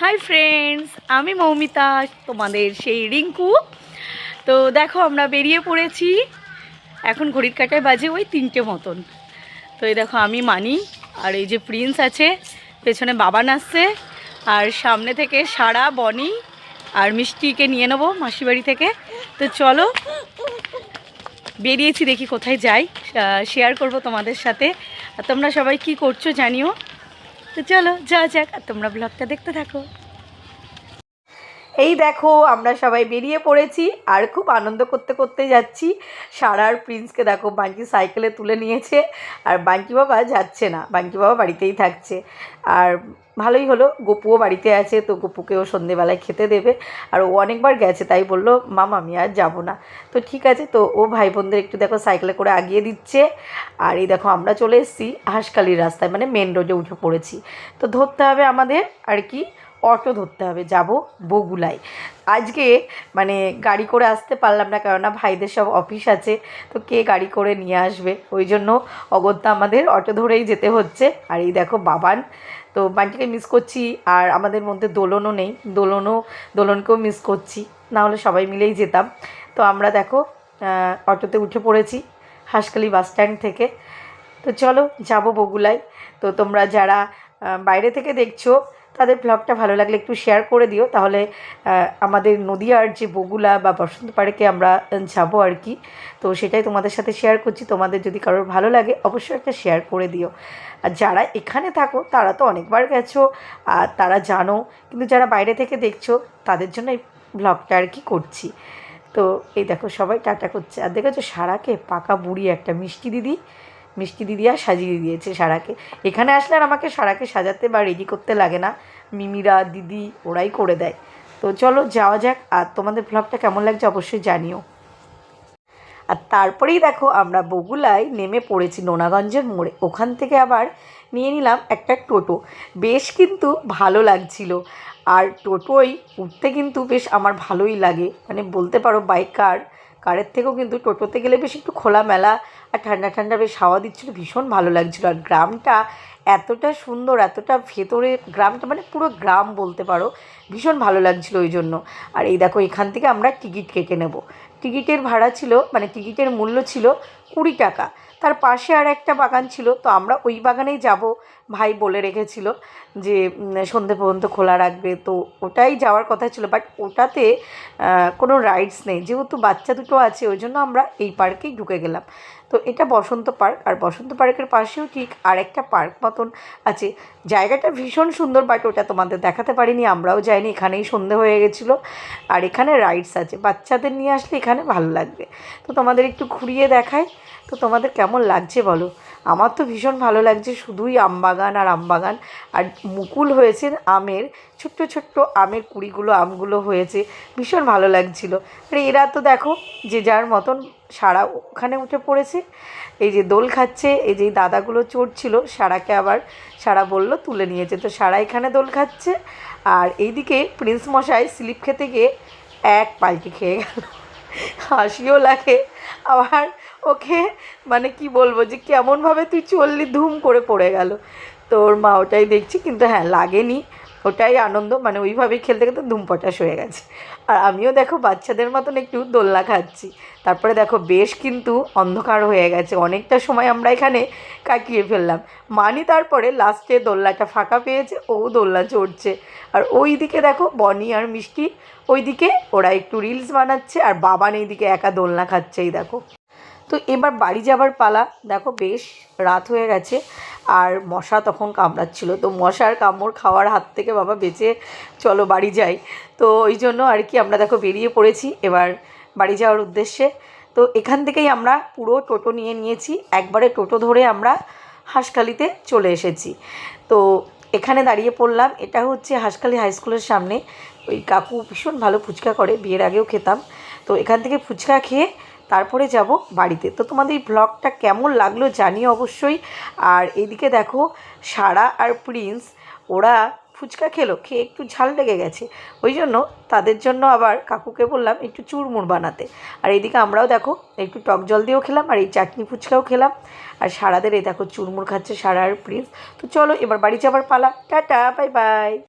Hi friends আমি মৌমিতা, তোমাদের সেই রিঙ্কু। তো দেখো, আমরা বেরিয়ে পড়েছি। এখন ঘড়ির কাটায় বাজে ওই তিনটে মতন। তো এই দেখো, আমি, মানি আর এই যে প্রিন্স আছে, পেছনে বাবা নাচছে। আর সামনে থেকে সারা, বনি আর মিষ্টিকে নিয়ে নেব মাসি বাড়ি থেকে। তো চলো, বেরিয়েছি দেখি কোথায় যাই। শেয়ার করব তোমাদের সাথে। আর তোমরা সবাই কি করছ জানিও। তো চলো যা যাক আর তোমরা ব্লগটা দেখতে থাকো। এই দেখো, আমরা সবাই বেরিয়ে পড়েছি আর খুব আনন্দ করতে করতে যাচ্ছি। সারার প্রিন্সকে দেখো, বাঙ্কি সাইকেলে তুলে নিয়েছে আর বাঙ্কি বাবা যাচ্ছে না, বাঙ্কি বাবা বাড়িতেই থাকছে। আর ভালোই হলো, গপুও বাড়িতে আছে, তো গপুকেও সন্ধেবেলায় খেতে দেবে। আর ও অনেকবার গেছে, তাই বলল, মাম, আমি আর যাব না। তো ঠিক আছে, তো ও ভাই বোনদের একটু দেখো, সাইকেলে করে আগিয়ে দিচ্ছে। আর এই দেখো, আমরা চলে এসেছি হাঁসকালির রাস্তায় মানে মেন রোডে উঠে পড়েছি। তো ধরতে হবে আমাদের আর কি অটো ধরতে হবে, যাব বগুলায়। আজকে মানে গাড়ি করে আসতে পারলাম না, কেননা ভাইদের সব অফিস আছে, তো কে গাড়ি করে নিয়ে আসবে? ওই জন্য অগত্যা আমাদের অটো ধরেই যেতে হচ্ছে। আর এই দেখো বাবান, তো বানটিকে মিস করছি, আর আমাদের মধ্যে দোলনও নেই। দোলনও, দোলনকেও মিস করছি না হলে সবাই মিলেই যেতাম। তো আমরা দেখো অটোতে উঠে পড়েছি হাঁসখালি বাস স্ট্যান্ড থেকে। তো চলো, যাব বগুলায়। তো তোমরা যারা বাইরে থেকে দেখছ তাদের ব্লগটা ভালো লাগলে একটু শেয়ার করে দিও। তাহলে আমাদের নদিয়ার যে বগুলা বা বসন্ত পার্কে আমরা যাব আর কি। তো সেটাই তোমাদের সাথে শেয়ার করছি। তোমাদের যদি কারোর ভালো লাগে, অবশ্যই একটা শেয়ার করে দিও। আর যারা এখানে থাকো, তারা তো অনেকবার গেছো, আর তারা জানো, কিন্তু যারা বাইরে থেকে দেখছ, তাদের জন্য এই ব্লগটা আর কি করছি। তো এই দেখো সবাই টাটা করছে। আর দেখেছ সারাকে পাকা বুড়ি একটা মিষ্টি দিদি। মিষ্টি দিদি আর সাজিয়ে দিয়েছে সারাকে। এখানে আসলে আর আমাকে সারাকে সাজাতে বা রেডি করতে লাগে না। মিমিরা, দিদি ওরাই করে দেয়। তো চলো যাওয়া যাক, আর তোমাদের ব্লগটা কেমন লাগছে অবশ্যই জানিও। আর তারপরেই দেখো আমরা বগুলায় নেমে পড়েছি নোনাগঞ্জের মোড়ে। ওখান থেকে আবার নিয়ে নিলাম একটা টোটো। বেশ কিন্তু ভালো লাগছিল। আর টোটোই উঠতে কিন্তু বেশ আমার ভালোই লাগে। মানে বলতে পারো বাইক কার কারের থেকেও কিন্তু টোটোতে গেলে বেশ একটু খোলামেলা আর ঠান্ডা ঠান্ডা বেশ হাওয়া দিচ্ছিল, ভীষণ ভালো লাগছিল। আর গ্রামটা এতটা সুন্দর, এতটা ভেতরে গ্রামটা মানে পুরো গ্রাম বলতে পারো, ভীষণ ভালো লাগছিল ওই জন্য। আর এই দেখো এখান থেকে আমরা টিকিট কেটে নেব। টিকিটের ভাড়া ছিল মানে টিকিটের মূল্য ছিল কুড়ি টাকা। তার পাশে আর একটা বাগান ছিল, তো আমরা ওই বাগানেই যাব, ভাই বলে রেখেছিল যে সন্ধে পর্যন্ত খোলা রাখবে। তো ওটাই যাওয়ার কথা ছিল বাট ওটাতে কোনো রাইডস নেই। যেহেতু বাচ্চা দুটো আছে, ওই জন্য আমরা এই পার্কেই ঢুকে গেলাম। তো এটা বসন্ত পার্ক, আর বসন্ত পার্কের পাশেও ঠিক আরেকটা পার্ক মতন আছে। জায়গাটা ভীষণ সুন্দর বাট ওটা তোমাদের দেখাতে পারিনি, আমরাও যাইনি, এখানেই সন্ধে হয়ে গেছিল। আর এখানে রাইডস আছে, বাচ্চাদের নিয়ে আসলে এখানে ভালো লাগবে। তো তোমাদের একটু ঘুরিয়ে দেখাই। তো তোমাদের কেমন লাগছে বলো? আমার তো ভীষণ ভালো লাগছে, শুধুই আমবাগান আর আমবাগান। আর মুকুল হয়েছে আমের, ছোট্ট ছোট্ট আমের কুড়িগুলো, আমগুলো হয়েছে, ভীষণ ভালো লাগছিল। আর এরা তো দেখো, যে যার মতন সারা ওখানে উঠে পড়েছে। এই যে দোল খাচ্ছে, এই যে দাদাগুলো চড়ছিল সারাকে আবার সারা বলল তুলে নিয়েছে তো সারা এখানে দোল খাচ্ছে, আর এইদিকে প্রিন্স মশাই স্লিপ খেতে গিয়ে এক পাল্টি খেয়ে গেল। হাসিও লাগে, আবার ওকে? মানে কি বলব যে কেমনভাবে তুই চললি ধুম করে পড়ে গেল। তোর মা ওটাই দেখছি, কিন্তু হ্যাঁ লাগেনি। ওটাই আনন্দ মানে ওইভাবেই খেলতে খেলতে ধুম পটাশ হয়ে গেছে। আর আমিও দেখো বাচ্চাদের মতন একটু দোলনা খাচ্ছি। তারপরে দেখো বেশ কিন্তু অন্ধকার হয়ে গেছে। অনেকটা সময় আমরা এখানে কাকিয়ে ফেললাম। মানি তারপরে লাস্টে দোলনাটা ফাঁকা পেয়েছে, ও দোলনা চড়ছে। আর ওই দিকে দেখো বনি আর মিষ্টি ওই দিকে ওরা একটু রিলস বানাচ্ছে, আর বাবান এইদিকে একা দোলনা খাচ্ছেই, দেখো। তো এবার বাড়ি যাবার পালা। দেখো বেশ রাত হয়ে গেছে আর মশা তখন কামড়াচ্ছিল। তো মশার কামড় খাওয়ার হাত থেকে বাবা বেঁচে চলো বাড়ি যাই। তো ওই জন্য আর কি আমরা দেখো বেরিয়ে পড়েছি এবার বাড়ি যাওয়ার উদ্দেশ্যে। তো এখান থেকেই আমরা পুরো টোটো নিয়ে নিয়েছি। একবারে টোটো ধরে আমরা হাঁসখালিতে চলে এসেছি। তো এখানে দাঁড়িয়ে পড়লাম। এটা হচ্ছে হাঁসখালি হাই স্কুলের সামনে। ওই কাকু ভীষণ ভালো ফুচকা করে। বিয়ের আগেও খেতাম। তো এখান থেকে ফুচকা খেয়ে তারপরে যাব বাড়িতে। তো তোমাদের এই ব্লগটা কেমন লাগল জানিও অবশ্যই। আর এদিকে দেখো, সারা আর প্রিন্স, ওরা ফুচকা খেলো, খেয়ে একটু ঝাল লেগে গেছে। ওই জন্য তাদের জন্য আবার কাকুকে বললাম একটু চুরমুর বানাতে। আর এদিকে আমরাও দেখো, একটু টক জল দিয়েও খেলাম, আর এই চাটনি ফুচকাও খেলাম। আর সারাদের এই দেখো চুরমুর খাচ্ছে সারা আর প্রিন্স। তো চলো, এবার বাড়ি যাবার পালা। Tata, bye bye.